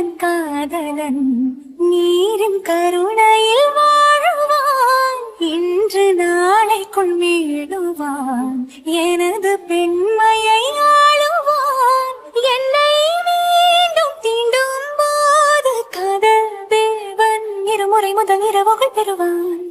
எந்தன் காதலன் நீரின் கருணையில் வாழுவான். இன்று நாளைக்குள் மீடுவான் எனது பெண்மையை ஆளுவான். என்னை மீண்டும் தீண்டும் போது கதல் தேவன். இருமுறை முதல் இரவுகள் பெறுவான்.